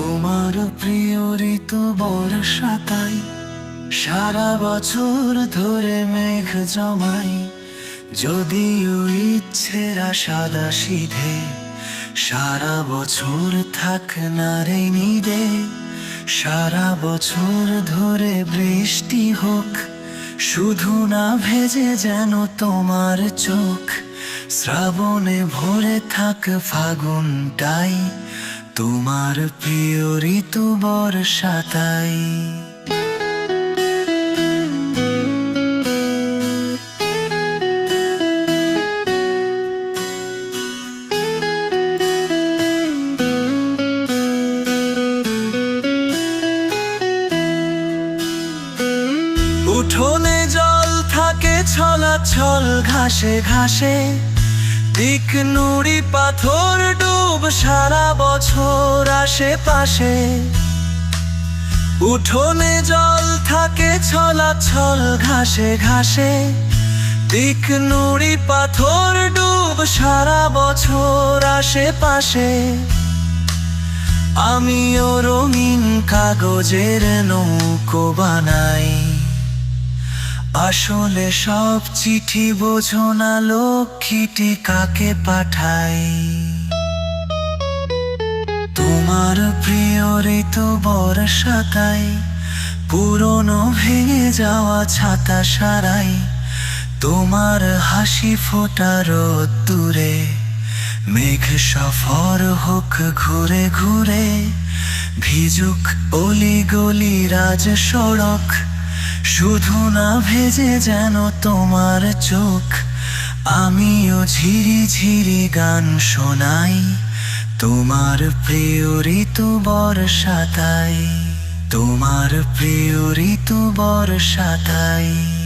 তোমার প্রিয় ঋতু বর্ষাতাই সারা বছর ধরে মেঘ জমাই যদিও ইচ্ছেরা সাদা সিধে সারা বছর থাক না রে নিদে। সারা বছর ধরে বৃষ্টি হোক, শুধু না ভেজে যেন তোমার চোখ। শ্রাবণে ভরে থাক ফাগুনটাই তোমার প্রিয় ঋতু বর্ষাতাই উঠোনে জল থাকে ছলাছল ঘাসে ঘাসে। দিক নুড়ি পাথর ডুব সারা বছর আশেপাশে। উঠোনে জল থাকে ছলাছল ঘাসে ঘাসে। দিক নুড়ি পাথর ডুব সারা বছর আশেপাশে। আমিও রঙিন কাগজের নৌকো বানাই। আসলে সব চিঠি বোঝো না, লক্ষ্মীটি কাকে পাঠাই? তোমার প্রিয় ঋতু বর্ষাতাই পুরনো ভেঙে যাওয়া ছাতা সারাই। তোমার হাসি ফোটা দূরে, মেঘ সফর হোক ঘুরে ঘুরে, ভিজুক অলি গলি রাজ সড়ক। শুধু না ভেজে যেন তোমার চোখ, আমিও ঝিরি ঝিরি গান শোনাই। তোমার প্রিয় ঋতু বর্ষাতাই, তোমার প্রিয় ঋতু বর্ষাতাই।